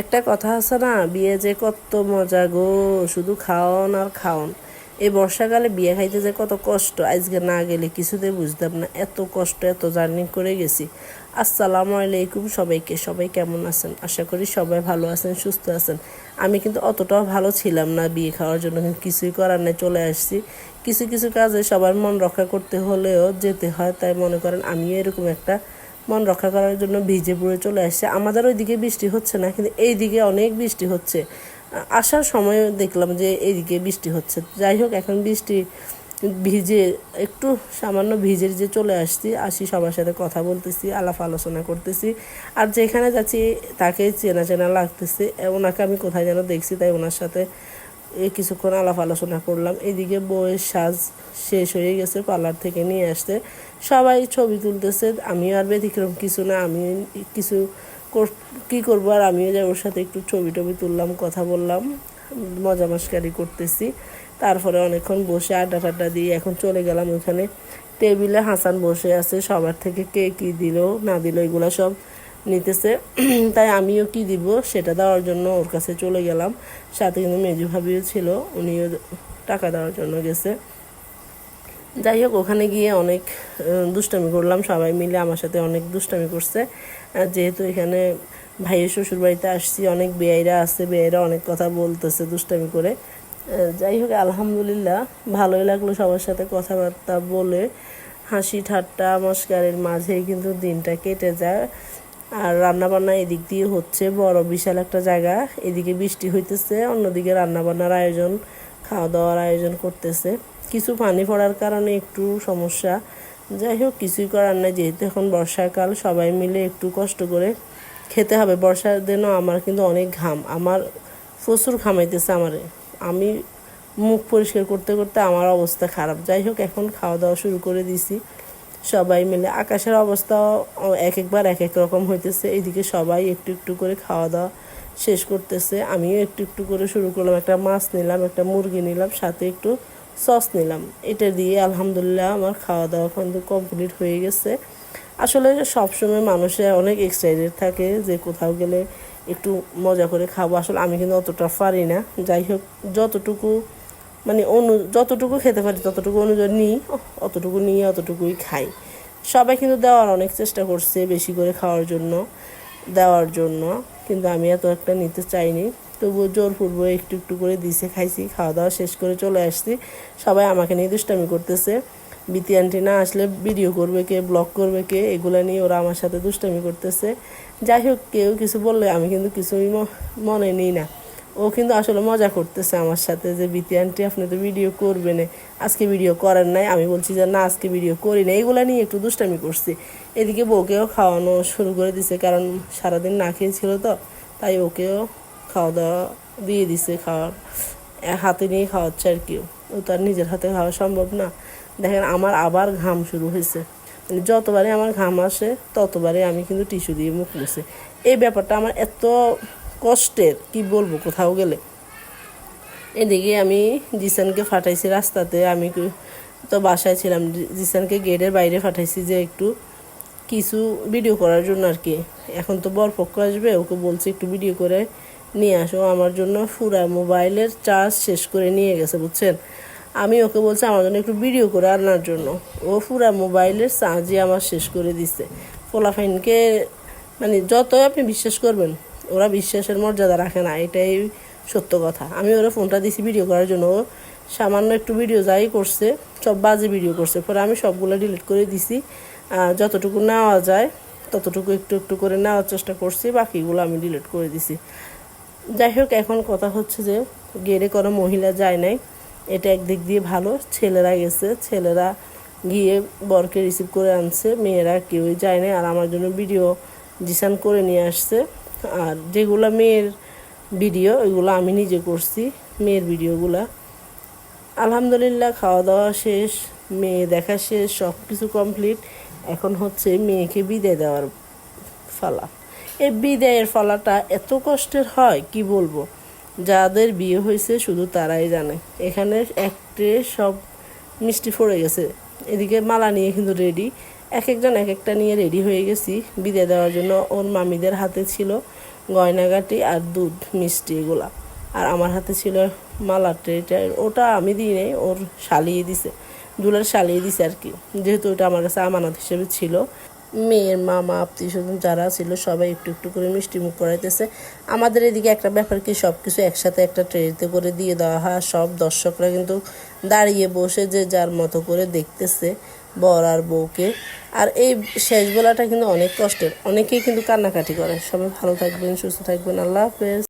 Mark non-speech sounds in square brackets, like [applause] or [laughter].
একটা কথা আছে না, বিয়ে যে কত মজা গো, শুধু খাওন আর খাওন। এই বর্ষাকালে বিয়ে খাইতে যে কত কষ্ট, আজকে না গেলে কিছুতে বুঝতাম না, এত কষ্ট, এত জার্নি করে গেছি। আসসালামু আলাইকুম সবাইকে, সবাই কেমন আছেন? আশা করি সবাই ভালো আছেন, সুস্থ আছেন। আমি কিন্তু অতটাও ভালো ছিলাম না বিয়ে খাওয়ার জন্য কিছুই করার নেই, চলে আসছি। কিছু কিছু কাজে সবার মন রক্ষা করতে হলেও যেতে হয়, তাই মনে করেন আমিও এরকম একটা মন রক্ষা করার জন্য ভিজে পুড়ে চলে আসছে। আমাদের ওইদিকে বৃষ্টি হচ্ছে না, কিন্তু এই দিকে অনেক বৃষ্টি হচ্ছে। আসার সময় দেখলাম যে এইদিকে বৃষ্টি হচ্ছে। যাই হোক, এখন বৃষ্টি ভিজে একটু সামান্য ভিজে যে চলে আসছি, আসি সবার সাথে কথা বলতেছি, আলাপ আলোচনা করতেছি। আর যেখানে যাচ্ছি, তাকে চেনা চেনা লাগতেছে। ওনাকে আমি কোথায় যেন দেখছি, তাই ওনার সাথে কিছুক্ষণ আলাপ আলোচনা করলাম। এদিকে বউয়ের সাজ শেষ হয়ে গেছে পার্লার থেকে নিয়ে আসতে। সবাই ছবি তুলতেছে, আমিও আর ব্যতিক্রম কিছু না, আমি কিছু কি করব আর আমিও যাই ওর সাথে একটু ছবি টবি তুললাম, কথা বললাম, মজা মাস্কারি করতেছি। তারপরে অনেকক্ষণ বসে আড্ডা টাড্ডা দিয়ে এখন চলে গেলাম ওইখানে। টেবিলে হাসান বসে আছে, সবার থেকে কে কী দিল, না দিল, এগুলো সব নিতেছে। [clears throat] তাই আমিও কি দিব সেটা দেওয়ার জন্য ওর কাছে চলে গেলাম। সাথে কিন্তু মেজু ভাবিও ছিল, উনিও টাকা দেওয়ার জন্য গেছে। যাই হোক, ওখানে গিয়ে অনেক দুষ্টামি করলাম। সবাই মিলে আমার সাথে অনেক দুষ্টামি করছে। যেহেতু এখানে ভাইয়ের শ্বশুর বাড়িতে আসছি, অনেক বেয়াইরা আছে, বেয়াইরা অনেক কথা বলতেছে দুষ্টামি করে। যাই হোক, আলহামদুলিল্লাহ, ভালোই লাগল সবার সাথে কথাবার্তা বলে। হাসি ঠাট্টা মস্কারের মাঝেই কিন্তু দিনটা কেটে যায়। আর রান্নাবান্না এদিক দিয়ে হচ্ছে বড় বিশাল একটা জায়গা। এদিকে বৃষ্টি হইতেছে, অন্যদিকে রান্নাবান্নার আয়োজন খাওয়া দাওয়ার আয়োজন করতেছে। কিছু পানি পড়ার কারণে একটু সমস্যা। যাই হোক, কিছুই করার নাই, যেহেতু এখন বর্ষাকাল, সবাই মিলে একটু কষ্ট করে খেতে হবে। বর্ষার দিনও আমার কিন্তু অনেক ঘাম। আমার প্রচুর ঘামাইতেছে আমারে। আমি মুখ পরিষ্কার করতে করতে আমার অবস্থা খারাপ। যাই হোক, এখন খাওয়া দাওয়া শুরু করে দিছি। সবাই মিলে আকাশের অবস্থাও এক একবার এক এক রকম হইতেছে। এদিকে সবাই একটু একটু করে খাওয়া দাওয়া শেষ করতেছে। আমিও একটু একটু করে শুরু করলাম। একটা মাছ নিলাম, একটা মুরগি নিলাম, সাথে একটু সস নিলাম। এটা দিয়ে আলহামদুলিল্লাহ আমার খাওয়া দাওয়া কিন্তু কমপ্লিট হয়ে গেছে। আসলে সবসময় মানুষে অনেক এক্সাইটেড থাকে যে কোথাও গেলে একটু মজা করে খাব। আসলে আমি কিন্তু অতটা পারি না। যাই হোক, যতটুকু মানে অনু, যতটুকু খেতে পারি, ততটুকু অনুযায়ী নিই, অতটুকু নিয়ে অতটুকুই খাই। সবাই কিন্তু দেওয়ার অনেক চেষ্টা করছে বেশি করে খাওয়ার জন্য, দেওয়ার জন্য, কিন্তু আমি এত একটা নিতে চাইনি। তবুও জোরপূর্বক একটু একটু করে দিছে, খাইছি, খাওয়া দাওয়া শেষ করে চলে আসছি। সবাই আমাকে নিয়ে দুষ্টামি করতেছে। বিতি আন্টি না আসলে ভিডিও করবে কে ব্লগ করবে কে, এগুলো নিয়ে ওরা আমার সাথে দুষ্টামি করতেছে। যাই হোক, কেউ কিছু বললে আমি কিন্তু কিছুই মনে নিই না। ও কিন্তু আসলে মজা করতেছে আমার সাথে যে, বিতি আন্টি, আপনি তো ভিডিও করবেন আজকে ভিডিও করেন নাই। আমি বলছি যে, না, আজকে ভিডিও করি না এগুলা নিয়ে একটু দুষ্টামি করছি। এদিকে বউকেও খাওয়ানো শুরু করে দিছে, কারণ সারাদিন না খেয়েছিল তো, তাই ওকেও খাওয়া দাওয়া দিয়ে দিছে খাওয়ার। হাতে নিয়ে খাওয়াচ্ছে আর কি ও। তার নিজের হাতে খাওয়া সম্ভব না। দেখেন, আমার আবার ঘাম শুরু হয়েছে। মানে যতবারই আমার ঘাম আসে, ততবারই আমি কিন্তু টিস্যু দিয়ে মুখ মুছে। এই ব্যাপারটা আমার এত কষ্টের, কি বলব, কোথাও গেলে। এদিকে আমি জিসানকে ফাটাইছি রাস্তাতে, আমি তো বাসায় ছিলাম জিসানকে গেটের বাইরে ফাটাইছি যে একটু কিছু ভিডিও করার জন্য আর কি। এখন তো বরপক্ষ আসবে, ওকে বলছি একটু ভিডিও করে নিয়ে আসো আমার জন্য ফুরা মোবাইলের চার্জ শেষ করে নিয়ে গেছে, বুঝছেন? আমি ওকে বলছি আমার জন্য একটু ভিডিও করে আনার জন্য। ও ফুরা মোবাইলের চার্জই আমার শেষ করে দিচ্ছে ফোলাফাইনকে মানে যতই আপনি বিশ্বাস করবেন ওরা বিশ্বাসের মর্যাদা রাখে না, এটাই সত্য কথা। আমি ওরা ফোনটা দিছি ভিডিও করার জন্য। সামান্য একটু ভিডিও যাই করছে, সব বাজে ভিডিও করছে। পরে আমি সবগুলো ডিলিট করে দিছি। যতটুকু নেওয়া যায়, ততটুকু একটু একটু করে নেওয়ার চেষ্টা করছি, বাকিগুলো আমি ডিলিট করে দিছি। যাই হোক, এখন কথা হচ্ছে যে, গেড়ে কোনো মহিলা যায় নাই। এটা একদিক দিয়ে ভালো, ছেলেরা গেছে। ছেলেরা গিয়ে বরকে রিসিভ করে আনছে। মেয়েরা কেউই যায় নাই। আর আমার জন্য ভিডিও জিসান করে নিয়ে আসছে। আর যেগুলো মেয়ের ভিডিও, ওইগুলো আমি নিজে করছি, মেয়ের ভিডিওগুলা। আলহামদুলিল্লাহ খাওয়া দাওয়া শেষ, মেয়ে দেখা শেষ সব কিছু কমপ্লিট এখন হচ্ছে মেয়েকে বিদায় দেওয়ার ফালা। এই বিদায়ের ফালাটা এত কষ্টের হয়, কি বলব? যাদের বিয়ে হয়েছে, শুধু তারাই জানে। এখানে একটে সব মিষ্টি পড়ে গেছে। এদিকে মালা নিয়ে কিন্তু রেডি এক একজন এক একটা নিয়ে রেডি হয়ে গেছি বিদায় দেওয়ার জন্য। ওর মামিদের হাতে ছিল গয়নাগাটি আর দুধ, মিষ্টি এগুলা। আর আমার হাতে ছিল মালা ট্রেটা ওটা আমি দিই নাই, ওর শালিয়ে দিছে, দুলার শালিয়ে দিছে আর কি। যেহেতু ওটা আমার কাছে আমানত হিসেবে ছিল। মেয়ের মামা, আত্মীয় স্বজন যারা ছিল, সবাই একটু একটু করে মিষ্টি মুখ করাইতেছে। আমাদের এদিকে একটা ব্যাপার কি সব কিছু একসাথে একটা ট্রেতে করে দিয়ে দেওয়া হয়। সব দর্শকরা কিন্তু দাঁড়িয়ে বসে যে যার মতো করে দেখতেছে। বর আর বউকে। আর এই শেষ বেলাটা কিন্তু অনেক কষ্টের। অনেকেই কিন্তু কান্নাকাটি করে। সবাই ভালো থাকবেন, সুস্থ থাকবেন। আল্লাহ হাফেজ।